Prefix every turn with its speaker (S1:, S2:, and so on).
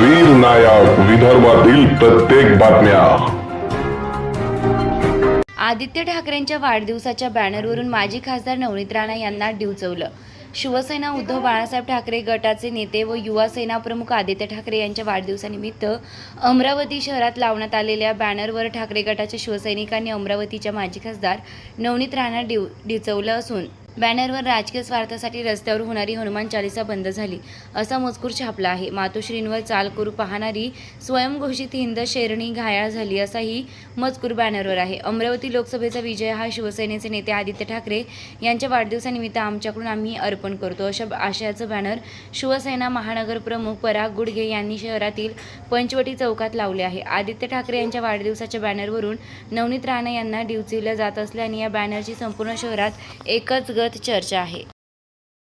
S1: वीर नायक विदर्भातील प्रत्येक बातम्या.
S2: आदित्य ठाकरेंच्या वाढदिवसाच्या बॅनरवरून माजी खासदार नवनीत राणा यांना डिवचवलं. शिवसेना उद्धव बाळासाहेब ठाकरे गटाचे नेते व युवा सेना प्रमुख आदित्य ठाकरे यांच्या वाढदिवसानिमित्त अमरावती शहरात लावण्यात आलेल्या बॅनरवर ठाकरे गटाच्या शिवसैनिकांनी अमरावतीच्या माजी खासदार नवनीत राणा डिव डिचवलं असून बॅनरवर राजकीय स्वार्थासाठी रस्त्यावर होणारी हनुमान चालिसा बंद झाली. असा मजकूर छापला आहे. मातोश्रींवर चाल करू पाहणारी स्वयंघोषित हिंद शेरणी घायाळ झाली असाही मजकूर बॅनरवर आहे. अमरावती लोकसभेचा विजय हा शिवसेनेचे नेते आदित्य ठाकरे यांच्या वाढदिवसानिमित्त आमच्याकडून आम्ही अर्पण करतो. अशा आशयाचं बॅनर शिवसेना महानगर प्रमुख पराग गुडघे यांनी शहरातील पंचवटी चौकात लावले आहे. आदित्य ठाकरे यांच्या वाढदिवसाच्या बॅनरवरून नवनीत राणा यांना डिवचिवल्या जात असल्याने या बॅनरची संपूर्ण शहरात एकच गत चर्चा आहे.